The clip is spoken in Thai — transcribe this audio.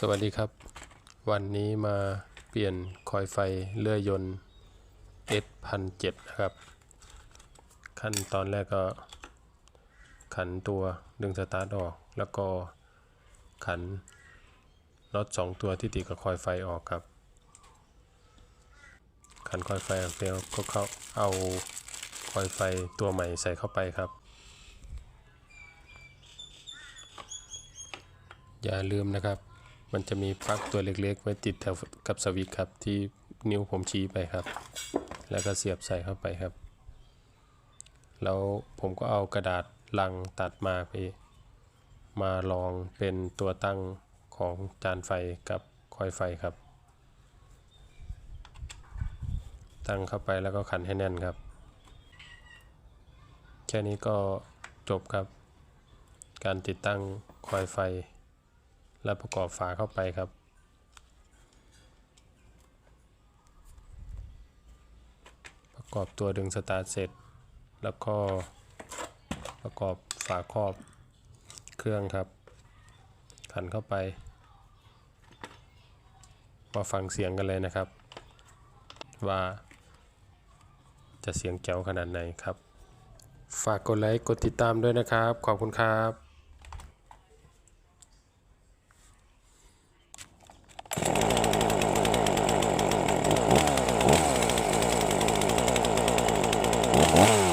สวัสดีครับ วันนี้มาเปลี่ยนคอยไฟเลื่อยยนต์ S 1 0 0นะครับ ขั้นตอนแรกก็ ขันตัวดึงสตาร์ทออก แล้วก็ขันน็อตสองตัวที่ติดกับคอยไฟออกครับ ขันคอยไฟออกแล้วก็เข้าเอาคอยไฟตัวใหม่ใส่เข้าไปครับอย่าลืมนะครับ มันจะมีปลั๊กตัวเล็กๆ ไว้ติดแถวกับสวิตช์ครับ ที่นิ้วผมชี้ไปครับ แล้วก็เสียบใส่เข้าไปครับ แล้วผมก็เอากระดาษลังตัดมาไป มาลองเป็นตัวตั้งของจานไฟกับคอยไฟครับ ตั้งเข้าไปแล้วก็ขันให้แน่นครับ แค่นี้ก็จบครับ การติดตั้งคอยไฟ และประกอบฝาเข้าไปครับ ประกอบตัวดึงสตาร์ทเสร็จ แล้วก็ประกอบฝาครอบเครื่องครับขันเข้าไป มาฟังเสียงกันเลยนะครับ ว่าจะเสียงแจ๋วขนาดไหนครับ ฝากกดไลค์กดติดตามด้วยนะครับ ขอบคุณครับ Oh.